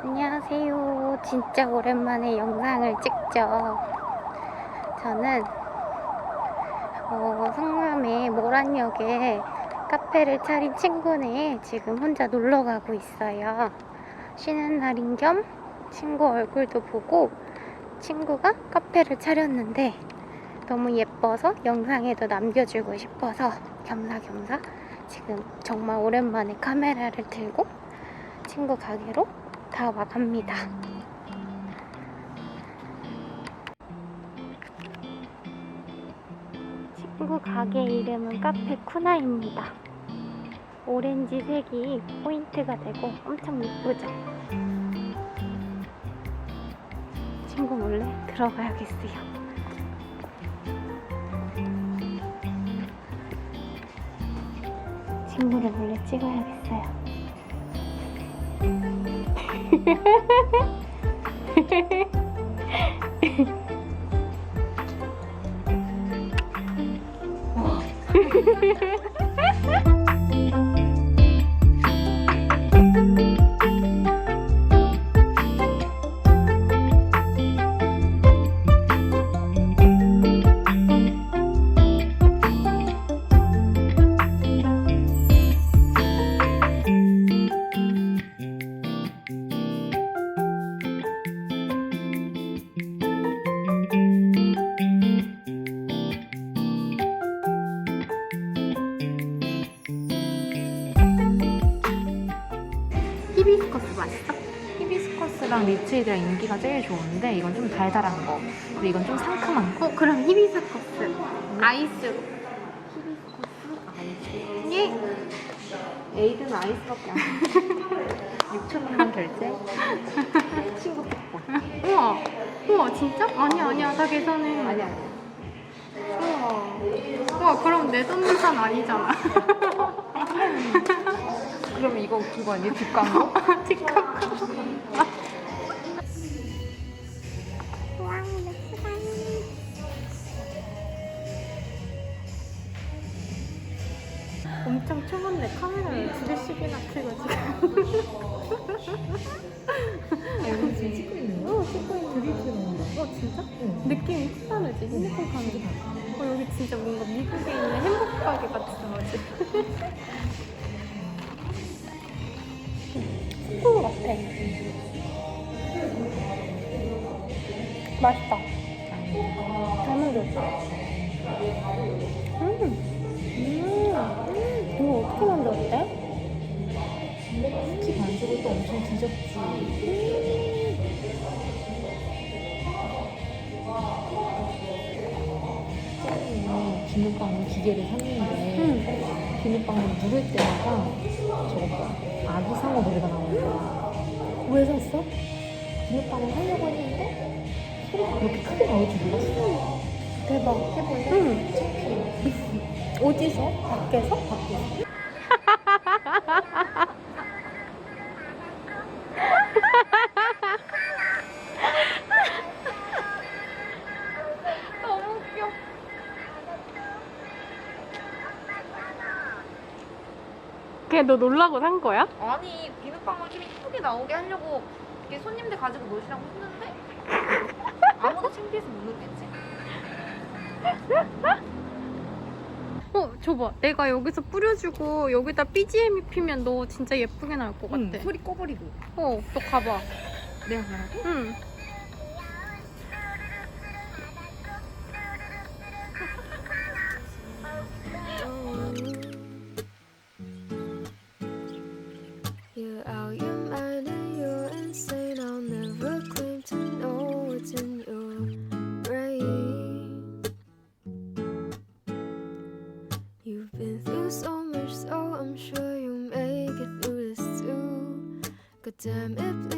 안녕하세요. 진짜 오랜만에 영상을 찍죠. 저는 어, 성남의 모란역에 카페를 차린 친구네 지금 혼자 놀러 가고 있어요. 쉬는 날인 겸 친구 얼굴도 보고 친구가 카페를 차렸는데 너무 예뻐서 영상에도 남겨주고 싶어서 겸사겸사 지금 정말 오랜만에 카메라를 들고 친구 가게로 다 와갑니다. 친구 가게 이름은 카페 쿠나입니다. 오렌지색이 포인트가 되고 엄청 예쁘죠? 친구 몰래 들어가야겠어요. 친구를 몰래 찍어야겠어요. Ha ha ha! 히비스커스 맛있어? 히비스커스랑 리츠이드랑 인기가 제일 좋은데 이건 좀 달달한 거. 그리고 이건 좀 상큼한 거? 어 그럼 히비스커스. 아이스로 예? 에이드는 아이스밖에 안 6천 원만 결제? 친구 뽀뽀. 우와. 우와 진짜? 아니야 아니야. 다 계산해. 아니야. 우와. 우와 그럼 내돈 계산 아니잖아 이거 그거 아니야 뒷광고? 뒷광고 엄청 초면네 카메라를 두 대씩이나 켜고 지금 여기 지금 찍고 있는 거? 어 찍고 있는 되게 나온다 어 진짜? 응. 느낌이 확 다르지 핸드폰 카메라 어 여기 진짜 뭔가 미국에 있는 가게 같은 거지 같아 맛있다 잘 만들었어 음. 음. 이거 어떻게 만들었대? 쿠키 반죽을 또 엄청 뒤졌지 이 비눗방울 기계를 샀는데 응. 비눗방울 누를 때마다 저거 아기 상어 노래가 나오는 거야 왜 샀어? 비눗방울 하려고 했는데 소리가 그렇게 크게 나올 줄 몰랐어 대박 해볼래? 응. 어디서? 밖에서? 밖에서. 걔너 놀라고 산 거야? 아니 비눗방울 좀 이쁘게 나오게 하려고 이렇게 손님들 가지고 노시라고 했는데 아무도 창피해서 못 넣겠지 어, 줘봐. 내가 여기서 뿌려주고 여기다 BGM 입히면 너 진짜 예쁘게 나올 것 같아. 응, 소리 꺼버리고 어, 너 가봐. 내가 가라고? 응. Damn it,